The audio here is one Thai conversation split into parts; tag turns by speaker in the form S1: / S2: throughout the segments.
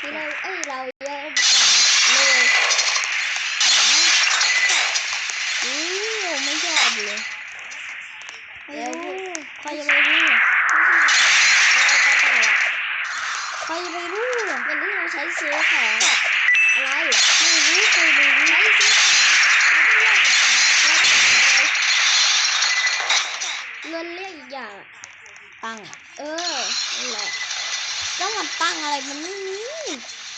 S1: ที่เราเอ้ยเราเยอะเลยอู้ไม่ชอบเลยเดี๋ยวใครจะไปรู้ใครจะไปรู้วันนี้เราใช้ซื้อของอะไรไม่รู้ใครไม่รู้ใช้ซื้อของเงินเรียกอีกอย่าง
S2: ตัง
S1: เออนั่นแหละ
S2: จังหวัดตังอะไรมันไม่มี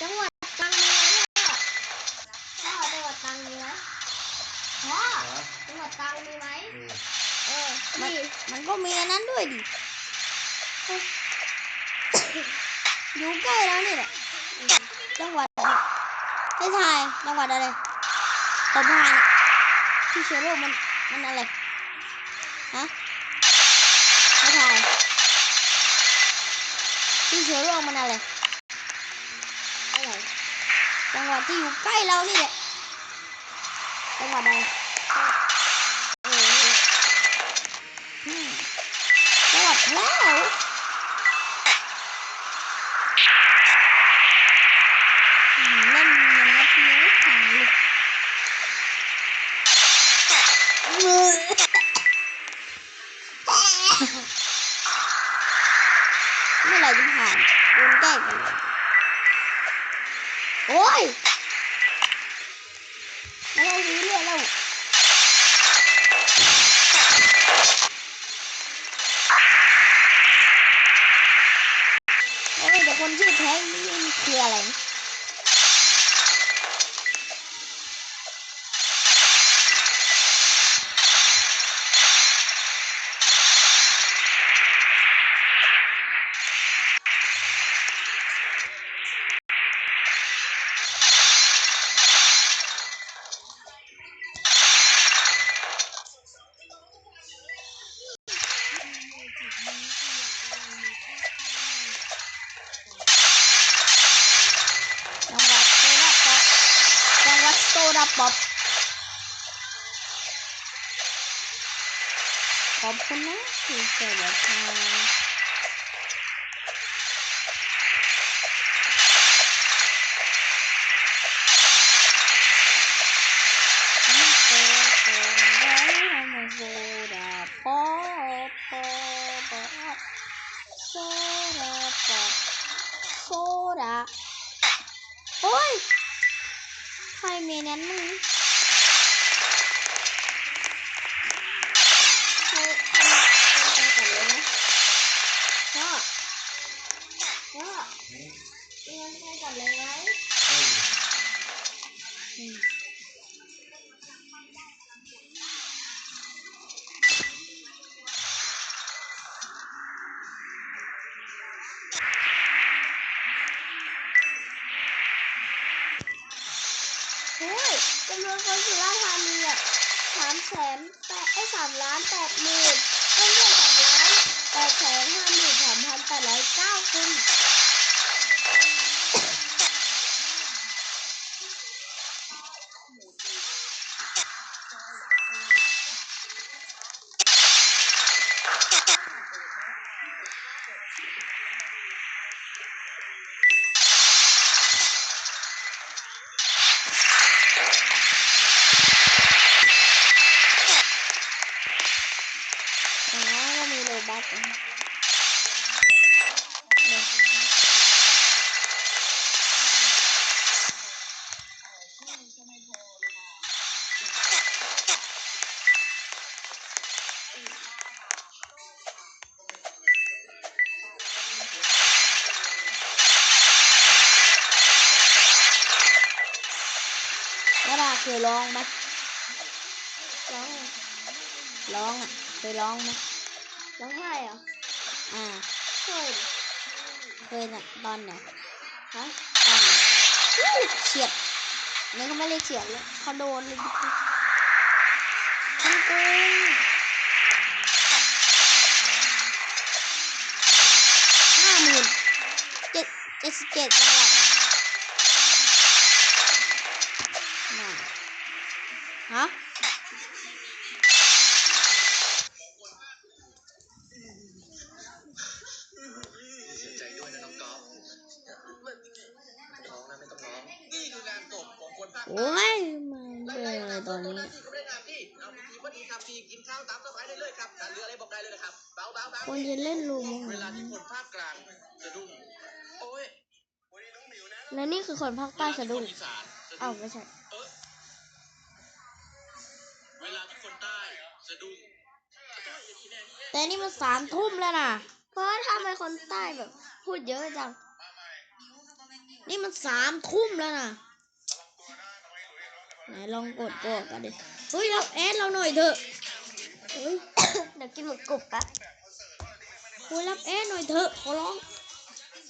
S1: จังหวัดตังมีไหมพ่อพ่อจังหวัดตังมีไหมพ่อจังหวัดตังมีไหมเออ
S2: มันมันก็มีอันนั้นด้วยดิอยู่ใกล้แล้วนี่แหละจังหวัดให้ทายจังหวัดอะไรผมพานที่เชื้อโรคมันมันอะไรฮะให้ทาย ที่เชื้อโรคมันอะไร
S1: อะไร
S2: จังหวัดที่อยู่ใกล้เรานี่แหละจังหวัดอะไร
S1: เออนี่แหละ
S2: อืมจังหวัดแพร่อืมเล่นอย่างนี้ทีไม่ผ่านเลยมือเมื่อไหร่จะผ่าน โาป๊อปขอบคุณนะที่ช่วยเหลือทางไม่เคยคงได้ทำโซดาป๊อปป๊ อปป๊อปโซดาป๊อปโซดาโอ้ยใครมีนั้นมึง
S1: ใครใครเป็นไปก่อนเลยนะพ่อพ่อเรียนไปก่อนเลยไหม จำนวนคนสุราษฎร์ธานีอะสามแสนแปดไอ้สามล้านแปดหมื่นเอ้ยไม่อนสามล้านแปดแสนห้าหมื่นสามพันแปดร้อยเก้าคน
S2: มีโลบัสนะแล้วดาเคย ร้องไหม
S1: ร้อง
S2: ร้องอะเคยร้องไหม
S1: ร้องไห้เหรอ
S2: อ่า
S1: เคย
S2: เคยน่ะตอนไหน
S1: ฮะ
S2: ตอนไหนเฉียดนี่เขาไม่เรียกเฉียดแล้วเขาโดนเลยมันโกงห้าหมื่นเจ็ดเจ็ดสิบเจ็ดจังหวัดน่ะฮะ
S3: บายได้เลยครับถ้าเหลืออะไรบอกได้เลยนะครับเบาเบาเบา
S2: คนจะเล่นลูม
S3: เวลาที่คนภาคกลางสะดุ้งโอ้ย
S2: และนี่คือคนภาคใต้สะดุ้ง
S3: เวลาที่คนอีสานสะ
S2: อ้าว
S3: ดุ้ง
S2: ไม่ใช่
S3: เออเวลาที่คนใต้สะดุ้ง
S2: แต่นี่มันสามทุ่มแล้วนะ
S1: เพราะว่าทำไมคนใต้แบบ พูดเยอะจัง
S2: นี่มันสามทุ่มแล้วนะ ไหนลองกดกดกันดิเฮ้ยรับแอดเราหน่อยเถอะเฮ้ย
S1: เดี๋ยวกินหมึกกรุบแป๊บ
S2: คุยรับแอดหน่อยเถอะขอร้อง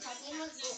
S1: ขอกินหมึกกรุบ